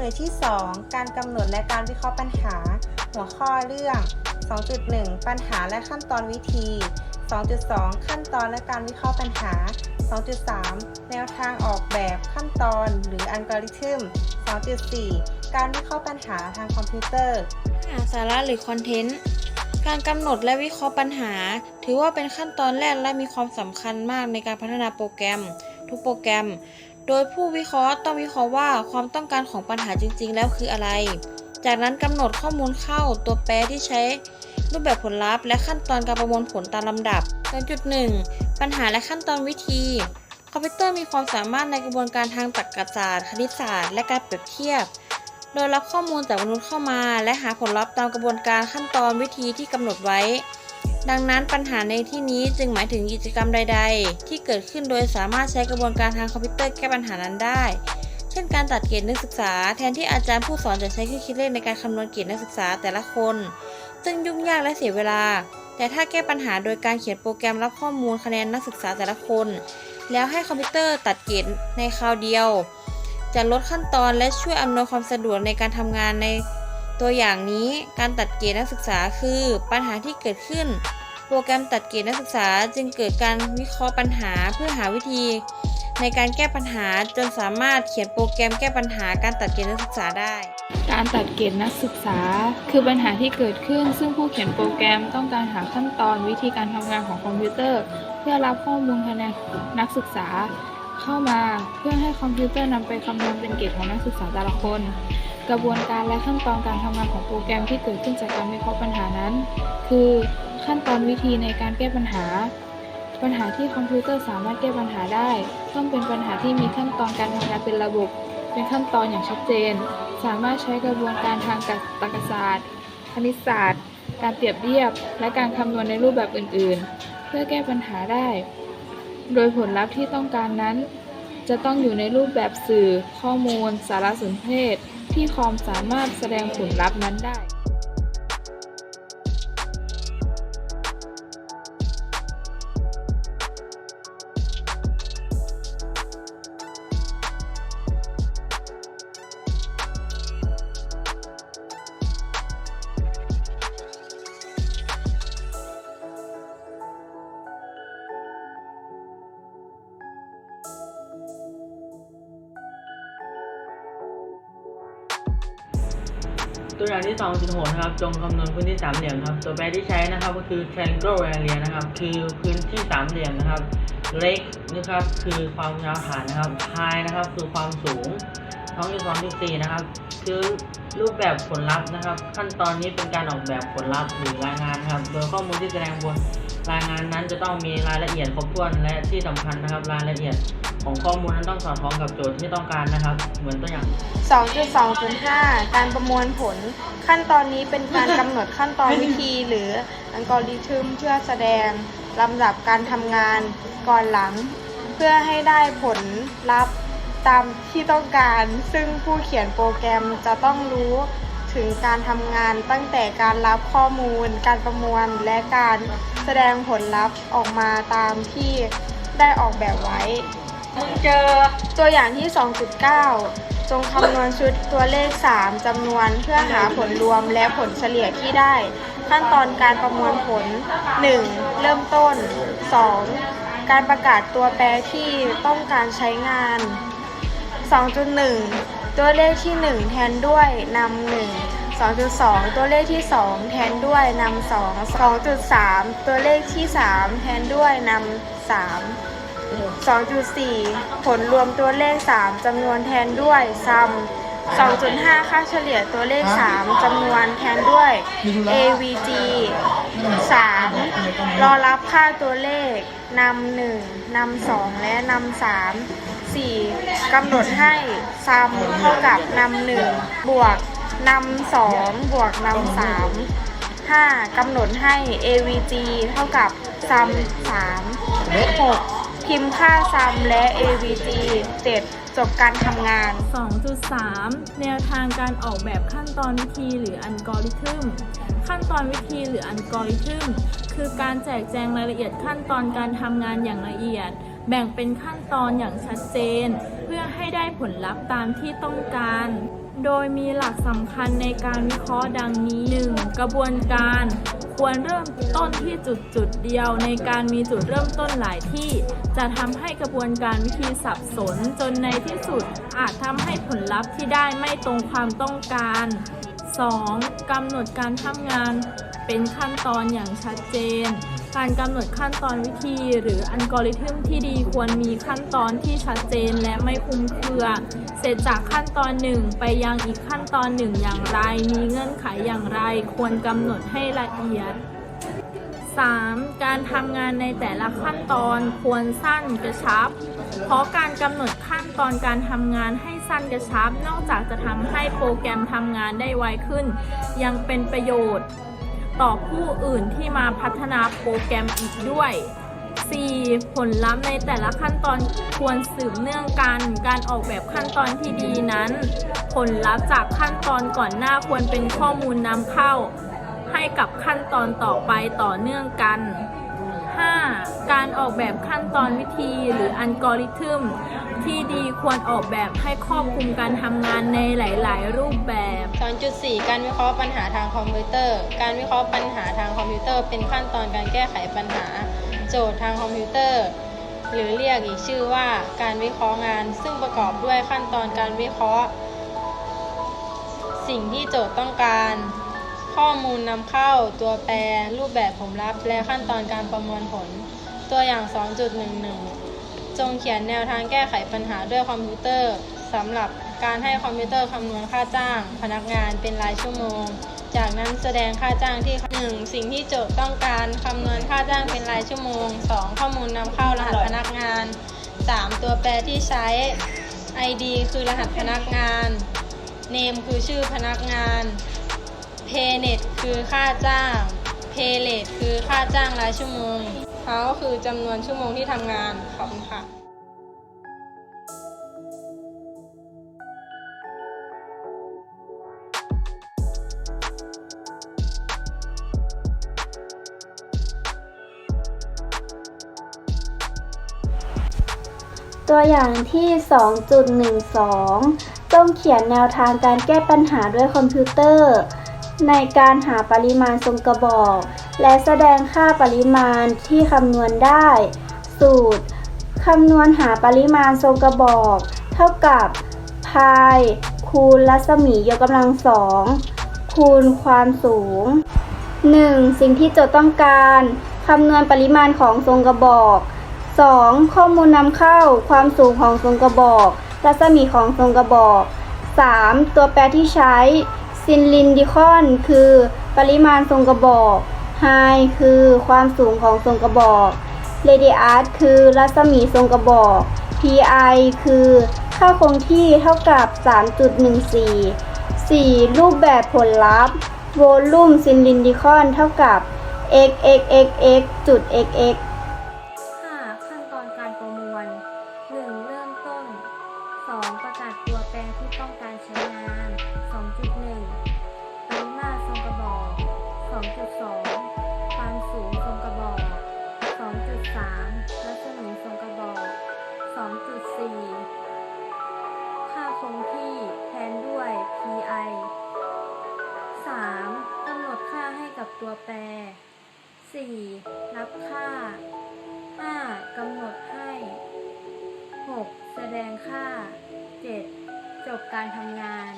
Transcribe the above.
น่วยที่ 2 การกำหนดและการวิเคราะห์ปัญหา หัวข้อเรื่อง 2.1 ปัญหาและขั้นตอนวิธี 2.2 ขั้นตอนและการวิเคราะห์ปัญหา 2.3 แนวทางออกแบบขั้นตอนหรืออัลกอริทึม 2.4 การวิเคราะห์ปัญหาทางคอมพิวเตอร์หาสาระหรือคอนเทนต์ การกำหนดและวิเคราะห์ปัญหา ถือว่าเป็นขั้นตอนแรกและมีความสำคัญมากในการพัฒนาโปรแกรม ทุกโปรแกรม โดยผู้วิเคราะห์ต้องวิเคราะห์ว่าความต้องการของปัญหาจริง ๆ แล้วคืออะไร จากนั้นกำหนดข้อมูลเข้าตัวแปรที่ใช้รูปแบบผลลัพธ์และขั้นตอนการประมวลผลตามลำดับ 2.1 ปัญหาและขั้นตอนวิธี คอมพิวเตอร์มีความสามารถในกระบวนการทางตรรกศาสตร์ คณิตศาสตร์ และการเปรียบเทียบ โดยรับข้อมูลจากมนุษย์เข้ามา และหาผลลัพธ์ตามกระบวนการขั้นตอนวิธีที่กำหนดไว้ ดังนั้นปัญหาในที่นี้จึงหมายถึงกิจกรรมใด ๆ ที่เกิดขึ้นโดยสามารถใช้กระบวนการทางคอมพิวเตอร์แก้ปัญหานั้นได้ เช่นการตัดเกรดนักศึกษา แทนที่อาจารย์ผู้สอนจะใช้เครื่องคิดเลขในการคำนวณเกรดนักศึกษาแต่ละคน ซึ่งยุ่งยากและเสียเวลา แต่ถ้าแก้ปัญหาโดยการเขียนโปรแกรมรับข้อมูลคะแนนนักศึกษาแต่ละคน แล้วให้คอมพิวเตอร์ตัดเกรดในคราวเดียว จะลดขั้นตอนและช่วยอำนวยความสะดวกในการทำงานในตัวอย่างนี้การตัดเกรดนักศึกษาคือปัญหาที่เกิดขึ้น โปรแกรมตัดเกรดนักศึกษาจึงเกิดการวิเคราะห์ปัญหาเพื่อหาวิธี ในการแก้ปัญหาจนสามารถเขียนโปรแกรมแก้ปัญหาการตัดเกรดนักศึกษาได้ การตัดเกรดนักศึกษา คือปัญหาที่เกิดขึ้น ซึ่งผู้เขียนโปรแกรมต้องการหาขั้นตอนวิธีการทำงานของคอมพิวเตอร์ เพื่อรับข้อมูลคะแนนนักศึกษาเข้ามาเพื่อให้คอมพิวเตอร์นำไปคำนวณเป็นเกรดของนักศึกษาแต่ละคน กระบวนการและขั้นตอนการทำงานของโปรแกรมที่เกิดขึ้นจากการวิเคราะห์ปัญหานั้น คือ ขั้นตอนวิธีในการแก้ปัญหา ปัญหาที่คอมพิวเตอร์สามารถแก้ปัญหาได้ ต้องเป็นปัญหาที่มีขั้นตอนการทำงานเป็นระบบ เป็นขั้นตอนอย่างชัดเจน สามารถใช้กระบวนการทางตรรกศาสตร์ คณิตศาสตร์ การเปรียบเทียบ และการคำนวณในรูปแบบอื่น ๆ เพื่อแก้ปัญหาได้ โดยผลลัพธ์ที่ต้องการนั้น จะต้องอยู่ในรูปแบบสื่อ ข้อมูล สารสนเทศ ที่คอมสามารถแสดงผลลัพธ์นั้นได้ ตัวอย่างที่2.6นะครับ จงคำนวณพื้นที่สามเหลี่ยมครับ ตัวแปรที่ใช้นะครับก็คือ triangle area นะครับ คือพื้นที่สามเหลี่ยมนะครับ leg นะครับ คือความยาวฐานนะครับ high นะครับ คือความสูง 2.2.4นะครับ คือรูปแบบผลลัพธ์นะครับ ขั้นตอนนี้เป็นการออกแบบผลลัพธ์หรือรายงานครับ โดยข้อมูลที่แสดงบนรายงานนั้นจะต้องมีรายละเอียดครบถ้วนและที่สำคัญนะครับ รายละเอียดของข้อมูลนั้นต้องสอดคล้องกับโจทย์ที่ต้องการนะครับ เหมือนตัวอย่าง 2.2.5 การประมวลผล ขั้นตอนนี้เป็นการกำหนดขั้นตอนวิธี หรืออัลกอริทึมเพื่อแสดงลำดับการทำงานก่อนหลัง เพื่อให้ได้ผลลัพธ์ ตามที่ต้องการ ซึ่งผู้เขียนโปรแกรมจะต้องรู้ถึงการทำงานตั้งแต่การรับข้อมูล การประมวล และการแสดงผลลัพธ์ออกมาตามที่ได้ออกแบบไว้ เจอตัวอย่างที่ 2.9 จงคำนวณชุดตัวเลข 3จำนวนเพื่อหาผลรวมและผลเฉลี่ยที่ได้ ขั้นตอนการประมวลผล 1. เริ่มต้น 2. การประกาศตัวแปรที่ต้องการใช้งาน 2.1 ตัวเลขที่ 1 แทนด้วยนำ1 2.2 ตัวเลขที่ 2 แทนด้วยนำ2 2.3 ตัวเลขที่ 3 แทนด้วยนำ3 2.4 ผลรวมตัวเลข 3จำนวนแทนด้วยซัม2.5 ค่าเฉลี่ยตัวเลข 3จำนวนแทนด้วย AVG 3รอรับค่าตัวเลขนำ1นำ2และนำ3 4กำหนดให้ซัมเท่ากับนำ1บวกนำ2บวกนำ3 5. กำหนดให้ AVG เท่ากับซัม3 6. พิมพ์ค่าซัมและ AVG 7. จบการทำงาน 2.3 แนวทางการออกแบบขั้นตอนวิธีหรืออัลกอริทึม ขั้นตอนวิธีหรืออัลกอริทึม คือการแจกแจงรายละเอียดขั้นตอนการทำงานอย่างละเอียด แบ่งเป็นขั้นตอนอย่างชัดเจน เพื่อให้ได้ผลลัพธ์ตามที่ต้องการ โดยมีหลักสำคัญในการวิเคราะห์ดังนี้ 1. กระบวนการควรเริ่มต้นที่จุดจุดเดียวในการมีจุดเริ่มต้นหลายที่ จะทำให้กระบวนการวิธีสับสนจนในที่สุด อาจทำให้ผลลัพธ์ที่ได้ไม่ตรงความต้องการ 2. กำหนดการทำงานเป็นขั้นตอนอย่างชัดเจน การกำหนดขั้นตอนวิธี หรืออัลกอริทึมที่ดีควรมีขั้นตอนที่ชัดเจนและไม่คลุมเครือ เสร็จจากขั้นตอนหนึ่งไปยังอีกขั้นตอนหนึ่งอย่างไร มีเงื่อนไขอย่างไร ควรกำหนดให้ละเอียด 3. การทำงานในแต่ละขั้นตอนควรสั้นกระชับ เพราะการกำหนดขั้นตอนการทำงานให้สั้นกระชับ นอกจากจะทำให้โปรแกรมทำงานได้ไวขึ้น ยังเป็นประโยชน์ ต่อผู้อื่นที่มาพัฒนาโปรแกรมอีกด้วย 4. ผลลัพธ์ในแต่ละขั้นตอนควรสืบเนื่องกัน การออกแบบขั้นตอนที่ดีนั้น ผลลัพธ์จากขั้นตอนก่อนหน้าควรเป็นข้อมูลนำเข้า ให้กับขั้นตอนต่อไปต่อเนื่องกัน การออกแบบขั้นตอนวิธีหรืออัลกอริทึมที่ดีควรออกแบบให้ครอบคลุมการทำงานในหลาย ๆ รูปแบบ 2.4 การวิเคราะห์ปัญหาทางคอมพิวเตอร์ การวิเคราะห์ปัญหาทางคอมพิวเตอร์ เป็นขั้นตอนการแก้ไขปัญหา โจทย์ทางคอมพิวเตอร์ หรือเรียกอีกชื่อว่าการวิเคราะห์งาน ซึ่งประกอบด้วยขั้นตอนการวิเคราะห์ สิ่งที่โจทย์ต้องการ ข้อมูลนำเข้า ตัวแปร รูปแบบผลลัพธ์ และขั้นตอนการประมวลผล ตัวอย่าง 2.11 จงเขียนแนวทางแก้ไขปัญหาด้วยคอมพิวเตอร์สำหรับการให้คอมพิวเตอร์คำนวณค่าจ้าง พนักงานเป็นรายชั่วโมง จากนั้นแสดงค่าจ้างที่ 1. สิ่งที่โจทย์ต้องการคำนวณค่าจ้างเป็นรายชั่วโมง 2. ข้อมูลนำเข้ารหัสพนักงาน 3. ตัวแปรที่ใช้ ID คือรหัสพนักงาน Name คือชื่อพนักงาน Paynet คือค่าจ้าง Payrate คือค่าจ้างรายชั่วโมง Hour คือจำนวนชั่วโมงที่ทำงาน ขอบคุณค่ะตัวอย่างที่ 2.12จงเขียนแนวทางการแก้ปัญหาด้วยคอมพิวเตอร์ ในการหาปริมาณทรงกระบอก และแสดงค่าปริมาณที่คำนวณได้ สูตรคำนวณหาปริมาณทรงกระบอก เท่ากับพายคูณรัศมียกกำลังสองคูณความสูง 1. สิ่งที่โจทย์ต้องการคำนวณปริมาณของทรงกระบอก 2. ข้อมูลนำเข้าความสูงของทรงกระบอก รัศมีของทรงกระบอก 3. ตัวแปรที่ใช้ ซินลินดิคอนคือปริมาณทรงกระบอกไฮคือความสูงของทรงกระบอกเรดิอัสคือรัศมีทรงกระบอก pi คือค่าคงที่เท่ากับ 3.14 4. รูปแบบผลลัพธ์โวลูมซินลินดิคอนเท่ากับ x 2.3 รัศมีทรงกระบอก 2.4 ค่าคงที่แทนด้วย pi 3. กำหนดค่าให้กับตัวแปร 4. รับค่า 5. กำหนดให้ 6. แสดงค่า 7. จบการทำงาน